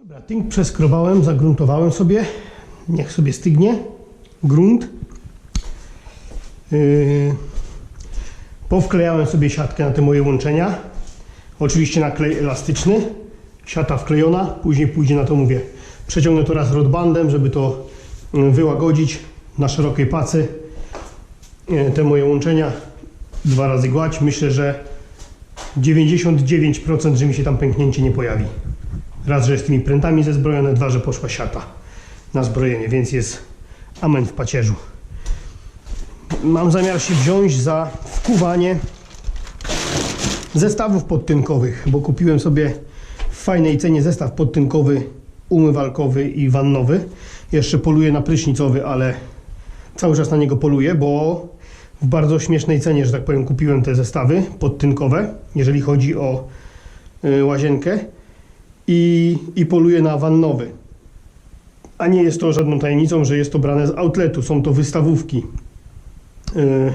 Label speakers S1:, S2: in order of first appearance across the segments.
S1: Dobra, tynk przeskrobałem, zagruntowałem sobie. Niech sobie stygnie grunt. Yy, powklejałem sobie siatkę na te moje łączenia. Oczywiście na klej elastyczny. Siata wklejona, później pójdzie na to mówię. Przeciągnę to raz rodbandem, żeby to yy, wyłagodzić na szerokiej pacy yy, te moje łączenia dwa razy gładź. Myślę, że 99% że mi się tam pęknięcie nie pojawi. Raz, że jest tymi prętami zezbrojone, dwa, że poszła siata na zbrojenie, więc jest amen w pacierzu. Mam zamiar się wziąć za wkuwanie zestawów podtynkowych, bo kupiłem sobie w fajnej cenie zestaw podtynkowy, umywalkowy i wannowy. Jeszcze poluję na prysznicowy, ale cały czas na niego poluję, bo w bardzo śmiesznej cenie, że tak powiem, kupiłem te zestawy podtynkowe, jeżeli chodzi o y, łazienkę i, i poluję na wannowy. A nie jest to żadną tajemnicą, że jest to brane z outletu, są to wystawówki. Yy,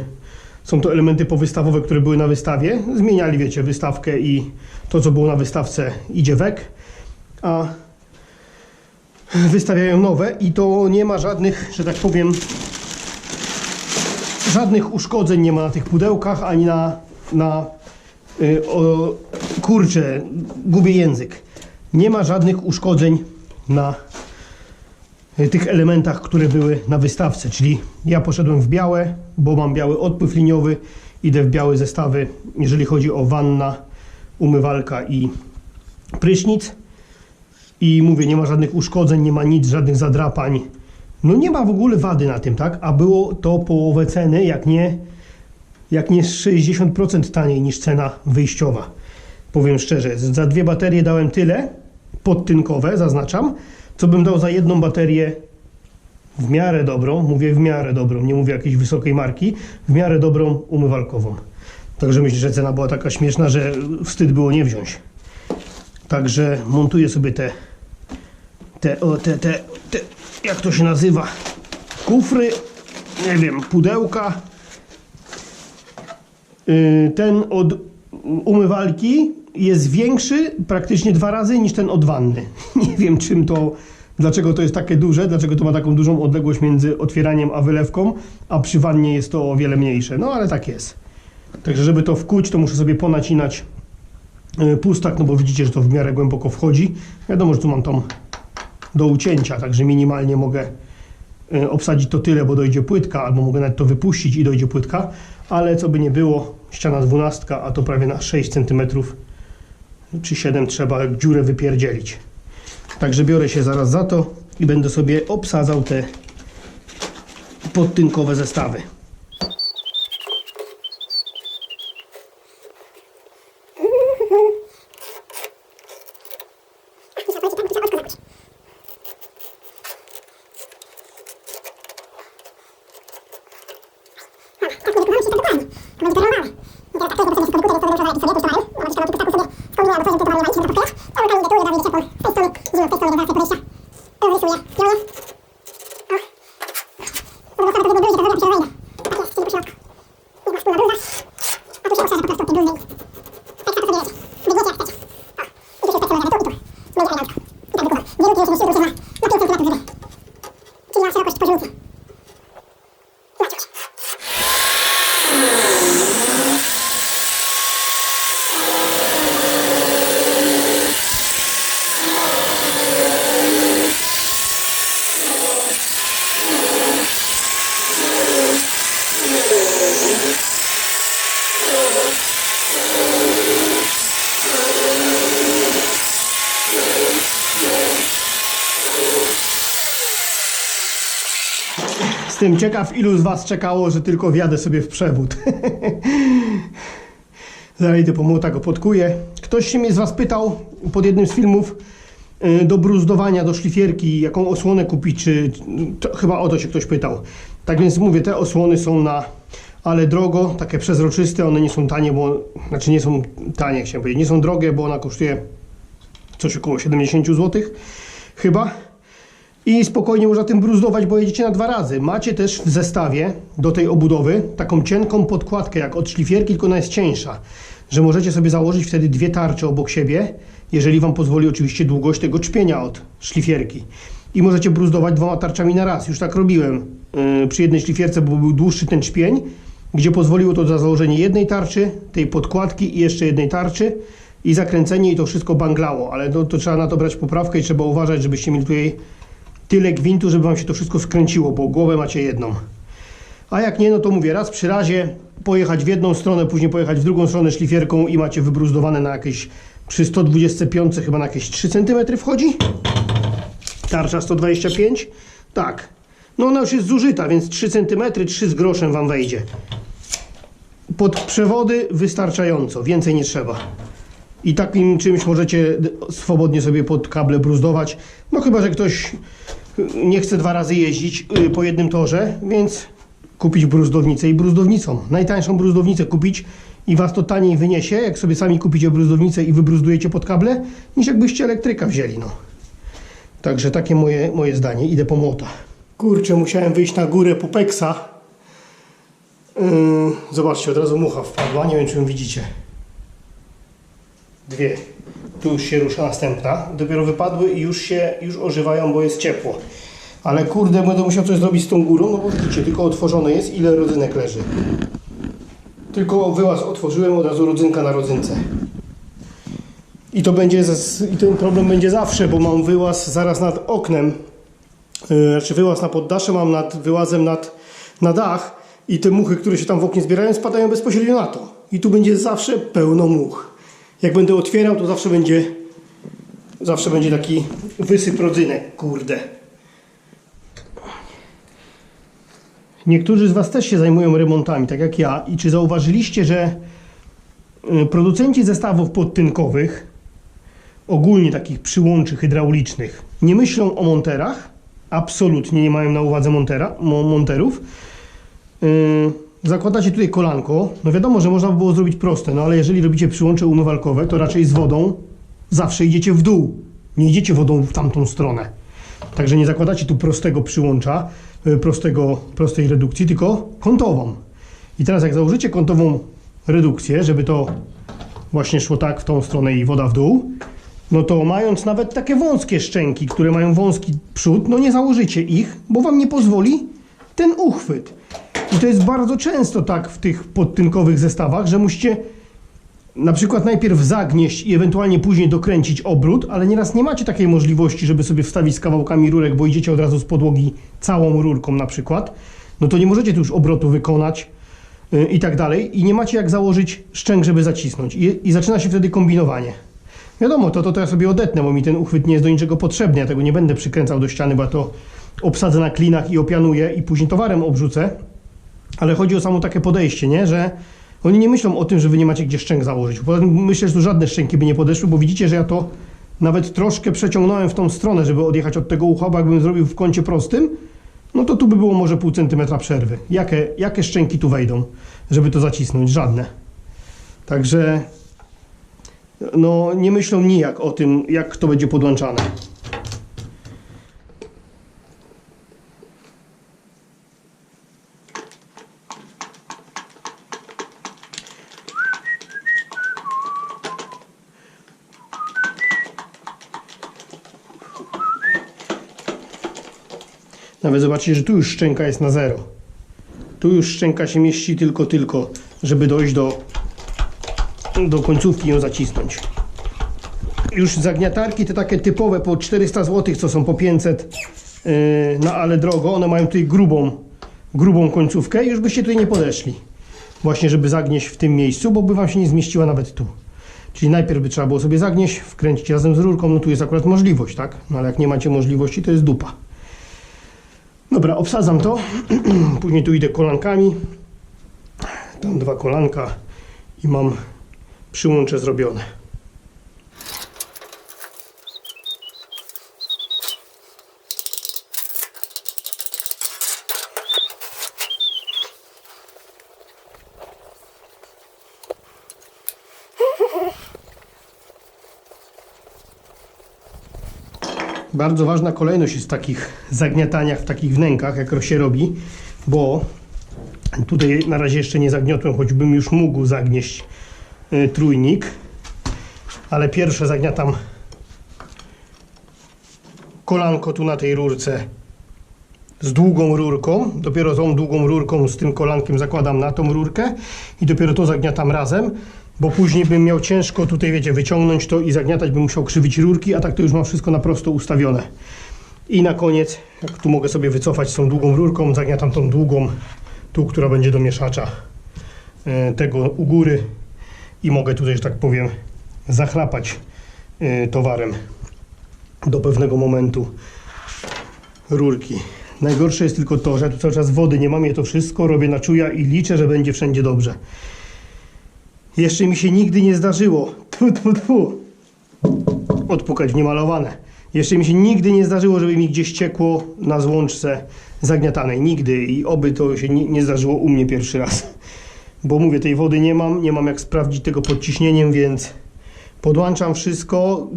S1: są to elementy powystawowe, które były na wystawie. Zmieniali, wiecie, wystawkę i to, co było na wystawce, idzie wek, a wystawiają nowe i to nie ma żadnych, że tak powiem, żadnych uszkodzeń nie ma na tych pudełkach, ani na, na y, o, kurczę, gubię język. Nie ma żadnych uszkodzeń na y, tych elementach, które były na wystawce, czyli ja poszedłem w białe, bo mam biały odpływ liniowy, idę w białe zestawy, jeżeli chodzi o wanna, umywalka i prysznic. I mówię, nie ma żadnych uszkodzeń, nie ma nic, żadnych zadrapań. No nie ma w ogóle wady na tym, tak? A było to połowę ceny, jak nie, jak nie 60% taniej niż cena wyjściowa. Powiem szczerze, za dwie baterie dałem tyle, podtynkowe, zaznaczam, co bym dał za jedną baterię w miarę dobrą, mówię w miarę dobrą, nie mówię jakiejś wysokiej marki, w miarę dobrą umywalkową. Także myślę, że cena była taka śmieszna, że wstyd było nie wziąć. Także montuję sobie te, te, o, te, te, te, jak to się nazywa, kufry, nie wiem, pudełka. Yy, Ten od umywalki jest większy praktycznie dwa razy niż ten od wanny. Nie wiem czym to, dlaczego to jest takie duże, dlaczego to ma taką dużą odległość między otwieraniem a wylewką, a przy wannie jest to o wiele mniejsze. No ale tak jest. Także żeby to wkuć, to muszę sobie ponacinać yy, pustak, no bo widzicie, że to w miarę głęboko wchodzi. Wiadomo, że tu mam tą do ucięcia, także minimalnie mogę y, obsadzić to tyle, bo dojdzie płytka, albo mogę nawet to wypuścić i dojdzie płytka, ale co by nie było, ściana 12, a to prawie na 6 cm czy 7 trzeba dziurę wypierdzielić. Także biorę się zaraz za to i będę sobie obsadzał te podtynkowe zestawy.
S2: Czyli na szerokość porzucę.
S1: Tym ciekaw, ilu z Was czekało, że tylko wjadę sobie w przewód. Zaraz idę po młota, go podkuję. Ktoś się mnie z Was pytał pod jednym z filmów y, do bruzdowania, do szlifierki, jaką osłonę kupić, czy to, chyba o to się ktoś pytał. Tak więc mówię, te osłony są na ale drogo, takie przezroczyste, one nie są tanie, bo znaczy nie są tanie, chciałem powiedzieć, nie są drogie, bo ona kosztuje coś około 70 zł chyba. I spokojnie można tym bruzdować, bo jedziecie na dwa razy. Macie też w zestawie do tej obudowy taką cienką podkładkę jak od szlifierki, tylko ona jest cieńsza. że możecie sobie założyć wtedy dwie tarcze obok siebie, jeżeli Wam pozwoli oczywiście długość tego czpienia od szlifierki. I możecie bruzdować dwoma tarczami na raz. Już tak robiłem yy, przy jednej szlifierce, bo był dłuższy ten czpień, gdzie pozwoliło to za założenie jednej tarczy, tej podkładki i jeszcze jednej tarczy i zakręcenie i to wszystko banglało, ale to, to trzeba na to brać poprawkę i trzeba uważać, żebyście mieli tutaj tyle gwintu, żeby Wam się to wszystko skręciło, bo głowę macie jedną. A jak nie, no to mówię, raz przy razie pojechać w jedną stronę, później pojechać w drugą stronę szlifierką i macie wybruzdowane na jakieś, przy 125 chyba na jakieś 3 cm wchodzi. Tarcza 125? Tak. No ona już jest zużyta, więc 3 cm, 3 z groszem Wam wejdzie. Pod przewody wystarczająco, więcej nie trzeba. I takim czymś możecie swobodnie sobie pod kable bruzdować. No chyba, że ktoś nie chce dwa razy jeździć y, po jednym torze, więc kupić bruzdownicę i bruzdownicą. Najtańszą bruzdownicę kupić i was to taniej wyniesie, jak sobie sami kupicie bruzdownicę i wybruzdujecie pod kable, niż jakbyście elektryka wzięli, no. Także takie moje, moje zdanie. Idę po młota. Kurczę, musiałem wyjść na górę Pupeksa. Yy, zobaczcie, od razu mucha wpadła. Nie wiem, czy ją widzicie. Dwie. Tu się rusza następna. Dopiero wypadły i już się już ożywają, bo jest ciepło. Ale kurde, będę musiał coś zrobić z tą górą, no bo widzicie, tylko otworzone jest, ile rodzynek leży. Tylko wyłaz otworzyłem, od razu rodzynka na rodzynce. I to będzie, i ten problem będzie zawsze, bo mam wyłaz zaraz nad oknem. Yy, Znaczy wyłaz na poddasze mam nad wyłazem nad, na dach i te muchy, które się tam w oknie zbierają, spadają bezpośrednio na to. I tu będzie zawsze pełno much. Jak będę otwierał, to zawsze będzie zawsze będzie taki wysyp rodzynek, kurde. Niektórzy z Was też się zajmują remontami, tak jak ja. I czy zauważyliście, że y, producenci zestawów podtynkowych, ogólnie takich przyłączy hydraulicznych, nie myślą o monterach? Absolutnie nie mają na uwadze montera, mo, monterów. Yy, zakładacie tutaj kolanko. No wiadomo, że można by było zrobić proste, no ale jeżeli robicie przyłącze umywalkowe, to raczej z wodą zawsze idziecie w dół. Nie idziecie wodą w tamtą stronę. Także nie zakładacie tu prostego przyłącza, y, prostego, prostej redukcji, tylko kątową. I teraz jak założycie kątową redukcję, żeby to właśnie szło tak w tą stronę i woda w dół, no to mając nawet takie wąskie szczęki, które mają wąski przód, no nie założycie ich, bo wam nie pozwoli ten uchwyt. I to jest bardzo często tak w tych podtynkowych zestawach, że musicie na przykład najpierw zagnieść i ewentualnie później dokręcić obrót, ale nieraz nie macie takiej możliwości, żeby sobie wstawić z kawałkami rurek, bo idziecie od razu z podłogi całą rurką na przykład, no to nie możecie tu już obrotu wykonać yy, i tak dalej. I nie macie jak założyć szczęk, żeby zacisnąć. I, i zaczyna się wtedy kombinowanie. Wiadomo, to, to, to ja sobie odetnę, bo mi ten uchwyt nie jest do niczego potrzebny, ja tego nie będę przykręcał do ściany, bo ja to obsadzę na klinach i opianuję i później towarem obrzucę, ale chodzi o samo takie podejście, nie? że oni nie myślą o tym, że wy nie macie gdzie szczęk założyć. Poza tym myślę, że tu żadne szczęki by nie podeszły, bo widzicie, że ja to nawet troszkę przeciągnąłem w tą stronę, żeby odjechać od tego ucha, bo jakbym zrobił w kącie prostym, no to tu by było może pół centymetra przerwy. Jakie, jakie szczęki tu wejdą, żeby to zacisnąć? Żadne. Także no, nie myślą nijak o tym, jak to będzie podłączane. Nawet zobaczcie, że tu już szczęka jest na zero. Tu już szczęka się mieści tylko, tylko, żeby dojść do, do końcówki i ją zacisnąć. Już zagniatarki te takie typowe po 400 zł, co są po 500 yy, na ale drogo, one mają tutaj grubą, grubą końcówkę i już byście tutaj nie podeszli. Właśnie, żeby zagnieść w tym miejscu, bo by wam się nie zmieściła nawet tu. Czyli najpierw by trzeba było sobie zagnieść, wkręcić razem z rurką, no tu jest akurat możliwość, tak? No ale jak nie macie możliwości, to jest dupa. Dobra, obsadzam to. Później tu idę kolankami. Tam dwa kolanka i mam przyłącze zrobione. Bardzo ważna kolejność jest w takich zagniataniach, w takich wnękach, jak się robi, bo tutaj na razie jeszcze nie zagniotłem, choćbym już mógł zagnieść y, trójnik. Ale pierwsze zagniatam kolanko tu na tej rurce z długą rurką. Dopiero tą długą rurką z tym kolankiem zakładam na tą rurkę i dopiero to zagniatam razem, bo później bym miał ciężko tutaj, wiecie, wyciągnąć to i zagniatać, bym musiał krzywić rurki, a tak to już mam wszystko na prosto ustawione. I na koniec, jak tu mogę sobie wycofać z tą długą rurką, zagniatam tą długą, tu, która będzie do mieszacza e, tego u góry i mogę tutaj, że tak powiem, zachlapać e, towarem do pewnego momentu rurki. Najgorsze jest tylko to, że tu cały czas wody nie mam, ja to wszystko robię na czuja i liczę, że będzie wszędzie dobrze. Jeszcze mi się nigdy nie zdarzyło, tfu, tfu, tfu, odpukać w niemalowane. Jeszcze mi się nigdy nie zdarzyło, żeby mi gdzieś ciekło na złączce zagniatanej. Nigdy i oby to się nie, nie zdarzyło u mnie pierwszy raz. Bo mówię, tej wody nie mam, nie mam jak sprawdzić tego pod ciśnieniem, więc podłączam wszystko,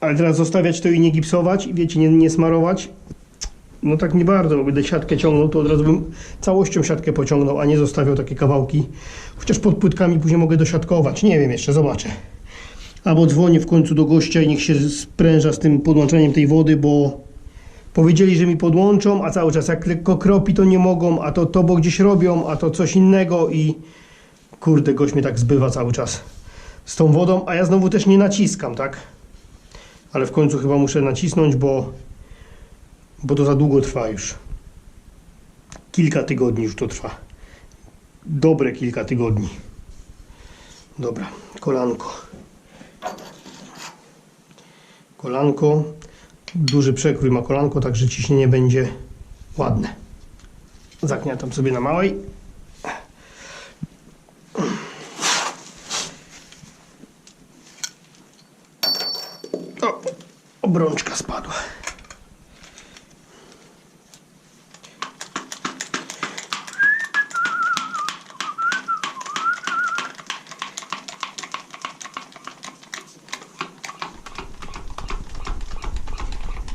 S1: ale teraz zostawiać to i nie gipsować i wiecie, nie, nie smarować. No tak nie bardzo, bo będę siatkę ciągnął, to od razu bym całością siatkę pociągnął, a nie zostawiał takie kawałki. Chociaż pod płytkami później mogę dosiatkować. Nie wiem jeszcze, zobaczę. Albo dzwonię w końcu do gościa i niech się spręża z tym podłączeniem tej wody, bo powiedzieli, że mi podłączą, a cały czas jak lekko kropi, to nie mogą, a to to, bo gdzieś robią, a to coś innego i kurde, gość mnie tak zbywa cały czas z tą wodą, a ja znowu też nie naciskam, tak? Ale w końcu chyba muszę nacisnąć, bo bo to za długo trwa już. Kilka tygodni już to trwa. Dobre kilka tygodni. Dobra, kolanko. Kolanko. Duży przekrój ma kolanko, także ciśnienie będzie ładne. Zakniatam sobie na małej. O, obrączka spadła.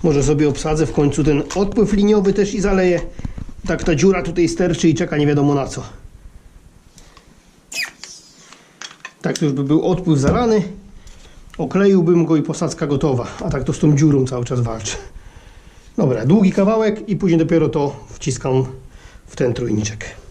S1: Może sobie obsadzę w końcu ten odpływ liniowy też i zaleję. Tak ta dziura tutaj sterczy i czeka nie wiadomo na co. Tak to już by był odpływ zalany. Okleiłbym go i posadzka gotowa. A tak to z tą dziurą cały czas walczę. Dobra, długi kawałek i później dopiero to wciskam w ten trójniczek.